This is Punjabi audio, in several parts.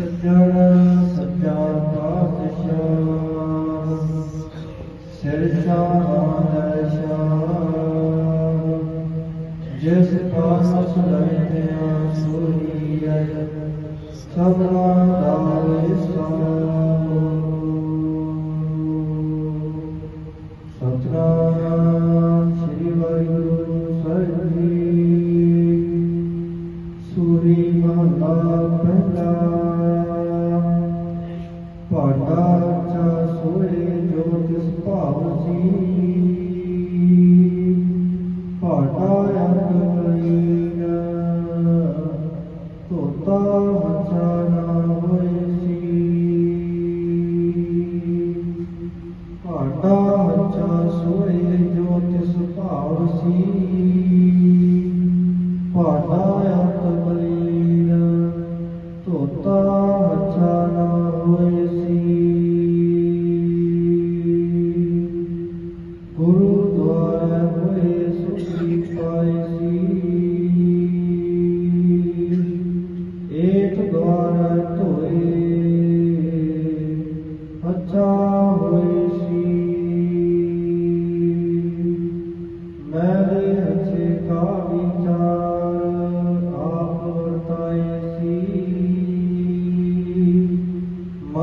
ਸੱਜਣ, ਸੱਜਾ ਪਾਤਸ਼ਾਹ। ਸਿਰ ਸਾਹਮਣੇ ਜਿਸ ਪਾਸ ਸੁਣਿਆ ਸੁਨੀਐ ਸਭਨਾ ਦਾ ਸਤਨਾਮ ਸ੍ਰੀ ਵਾਹਿਗੁਰੂ ਸਾਹਿਬ ਜੀ ਭਾਡਾ ਚਾ ਸੋਏ ਜੋ ਤਿਸ ਭਾਵ ਸੀ। ਭਾਡਾ ਅਕਲੀਨ ਤੋਤਾ ਹੱਥਾ ਨਾ ਹੋਏ ਸੀ। ਭਾਡਾ ਹੱਥਾ ਸੋਏ ਜੋ ਤਿਸ ਭਾਵ ਸੀ। ਭਾਡਾ ਅਕਲੀਨ ਤੋਤਾ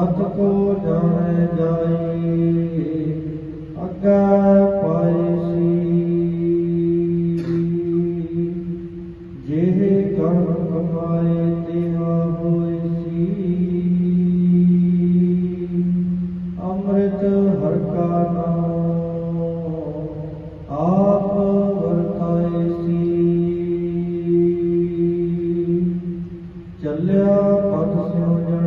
ਮਤ ਕੋ ਜਾਣੇ ਜਾਏ ਅੱਗੇ ਪਾਏ ਸੀ ਜਿਹੇ ਕਰਮ ਕਮਾਏ ਤਿਹਾ ਹੋਏ ਸੀ ਅੰਮ੍ਰਿਤ ਹਰ ਕਾ ਨਾਮ ਆਪ ਵਰਤਾਏ ਸੀ ਚੱਲਿਆ ਪਦ ਸਿਉ ਜਨਮ